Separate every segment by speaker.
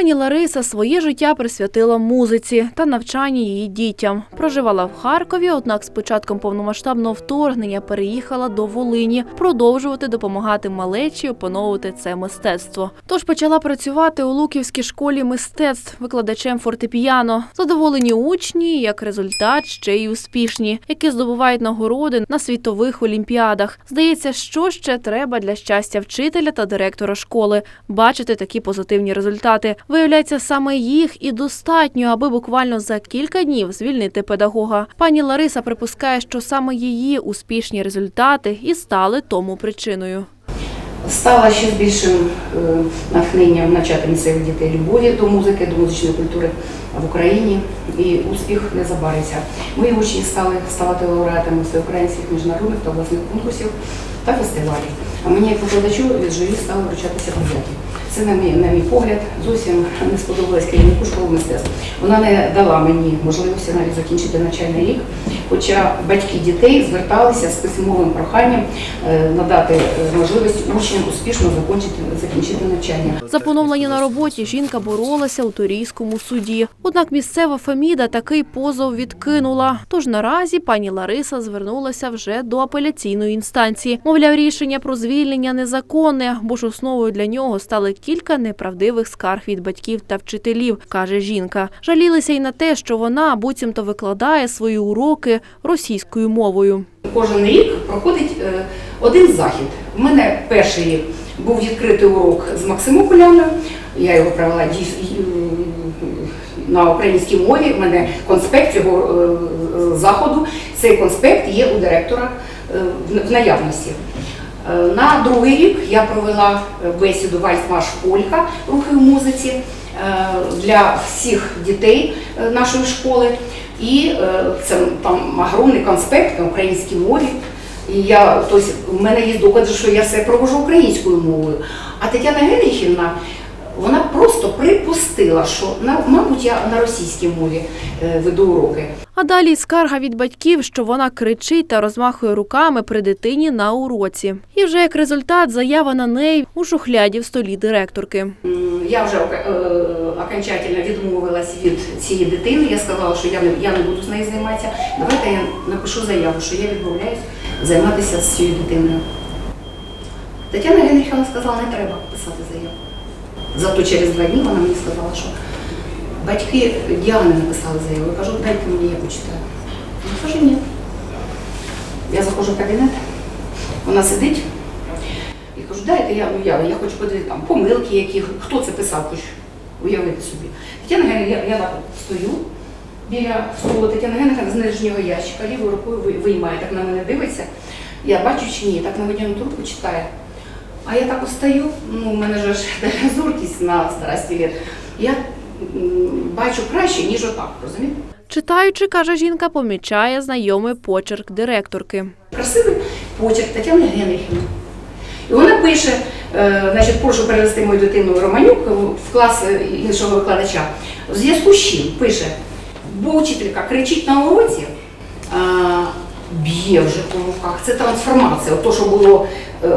Speaker 1: Пані Лариса своє життя присвятила музиці та навчанні її дітям. Проживала в Харкові, однак з початком повномасштабного вторгнення переїхала до Волині продовжувати допомагати малечі опановувати це мистецтво. Тож почала працювати у Луківській школі мистецтв викладачем фортепіано. Задоволені учні, як результат, ще й успішні, які здобувають нагороди на світових олімпіадах. Здається, що ще треба для щастя вчителя та директора школи бачити такі позитивні результати. Виявляється, саме їх і достатньо, аби буквально за кілька днів звільнити педагога. Пані Лариса припускає, що саме її успішні результати і стали тому причиною.
Speaker 2: Стала ще з більшим е, натхненням навчати місцевих дітей любові до музики, до музичної культури в Україні. І успіх не забариться. Мої учні стали ставати лауреатами всеукраїнських міжнародних та обласних конкурсів та фестивалів. А мені як викладачу від журі стали вручатися подяки. Це, на мій, на мій погляд, зовсім не сподобалось керівнику школи мистецтв. Вона не дала мені можливості навіть закінчити навчальний рік, хоча батьки дітей зверталися з письмовим проханням е, надати е, можливість учням успішно закінчити, закінчити навчання.
Speaker 1: За поновлення на роботі жінка боролася у Торійському суді. Однак місцева Феміда такий позов відкинула. Тож наразі пані Лариса звернулася вже до апеляційної інстанції. Мовляв, рішення про звільнення незаконне, бо ж основою для нього стали кілька неправдивих скарг від батьків та вчителів, каже жінка. Жалілися й на те, що вона буцімто викладає свої уроки російською мовою.
Speaker 2: Кожен рік проходить е, один захід. У мене перший рік був відкритий урок з Максимом Куляною. Я його провела на українській мові. У мене конспект цього е, заходу. Цей конспект є у директора е, в наявності. Е, На другий рік я провела е, бесіду Вальсмаш Ольга рухи в музиці е, для всіх дітей нашої школи. І це там огромний конспект на українській мові. І я, тобто, в мене є докази, що я все провожу українською мовою. А Тетяна Генріхівна, вона просто припустила, що мабуть я на російській мові е, веду уроки.
Speaker 1: А далі скарга від батьків, що вона кричить та розмахує руками при дитині на уроці. І вже як результат заява на неї у шухляді в столі директорки.
Speaker 2: Я вже е, окончательно відмовилась від цієї дитини. Я сказала, що я не, я не буду з нею займатися. Давайте я напишу заяву, що я відмовляюсь займатися з цією дитиною. Тетяна Генріхівна сказала, не треба писати заяву. Зато через два дні вона мені сказала, що батьки Діани написали заяву. Я кажу, дайте мені, я почитаю. Вона каже, ні. Я заходжу в кабінет, вона сидить. І кажу, дайте я, ну я, я хочу подивитися там помилки, які, хто це писав, хочу уявити собі. Тетяна Генріхівна, я, я стою біля столу Тетяна Генріхівна з нижнього ящика, лівою рукою виймає, так на мене дивиться. Я бачу чи ні, так на водяну трубку читає. А я так остаю, ну, у мене ж зоркість на старості літ. Я бачу краще, ніж отак, розумієте?
Speaker 1: Читаючи, каже жінка, помічає знайомий почерк директорки.
Speaker 2: красивий почерк Тетяни Генріхівни. І вона пише, е, значить, прошу перевести мою дитину Романюк в клас е, іншого викладача. В зв'язку з чим пише, бо учителька кричить на уроці, б'є вже по руках. Це трансформація. От То, що було е,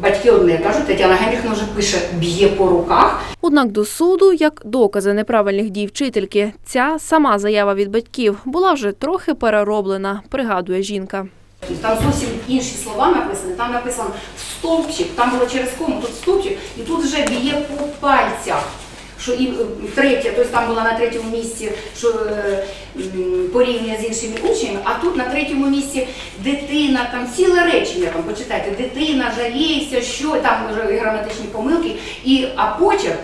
Speaker 2: батьки одне кажуть, Тетяна Генріхівна вже пише б'є по руках.
Speaker 1: Однак до суду, як докази неправильних дій вчительки, ця сама заява від батьків була вже трохи перероблена, пригадує жінка.
Speaker 2: Там зовсім інші слова написані. Там написано стовпчик, там було через кому, тут стовпчик, і тут вже б'є по пальцях. Що і третя, третє, тобто там була на третьому місці, що е, порівнює з іншими учнями, а тут на третьому місці дитина, там ціле речення, там почитайте, дитина жаліється, що там граматичні помилки, і а почерк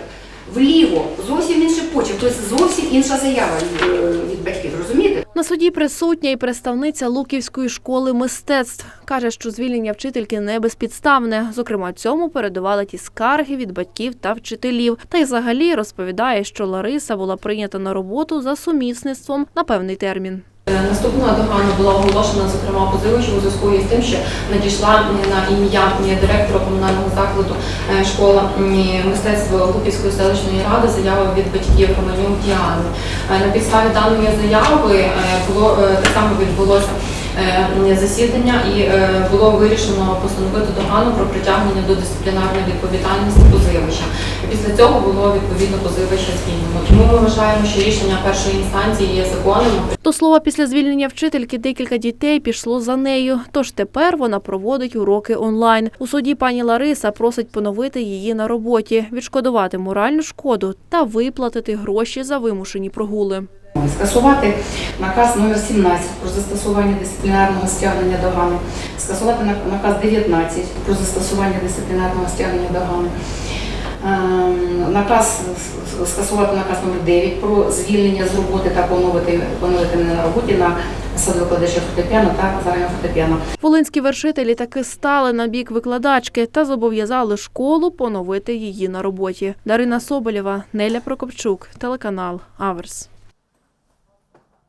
Speaker 2: вліво, зовсім інший почерк, тобто зовсім інша заява е, від батьків, розумієте?
Speaker 1: На суді присутня і представниця Луківської школи мистецтв каже, що звільнення вчительки не безпідставне. Зокрема, цьому передували ті скарги від батьків та вчителів. Та й взагалі розповідає, що Лариса була прийнята на роботу за сумісництвом на певний термін.
Speaker 3: Е, Наступна догана була оголошена, зокрема, позивачем у зв'язку із тим, що надійшла на ім'я директора комунального закладу е, школа мистецтва Лупівської селищної ради заява від батьків Романюк Діани. Е, На підставі даної заяви було так само відбулося засідання і е, було вирішено постановити догану про притягнення до дисциплінарної відповідальності позивача. Після цього було відповідно позивача звільнено. Тому ми вважаємо, що рішення першої інстанції є законним.
Speaker 1: До слова, після звільнення вчительки декілька дітей пішло за нею. Тож тепер вона проводить уроки онлайн. У суді пані Лариса просить поновити її на роботі, відшкодувати моральну шкоду та виплатити гроші за вимушені прогули.
Speaker 2: Скасувати наказ номер 17 про застосування дисциплінарного стягнення догани, скасувати на- наказ 19 про застосування дисциплінарного стягнення догани, Ем, наказ скасувати наказ номер 9 про звільнення з роботи та поновити, поновити мене на роботі на викладача фортепіано та загального фортепіано.
Speaker 1: Волинські вершителі таки стали на бік викладачки та зобов'язали школу поновити її на роботі. Дарина Соболєва, Неля Прокопчук, телеканал Аверс.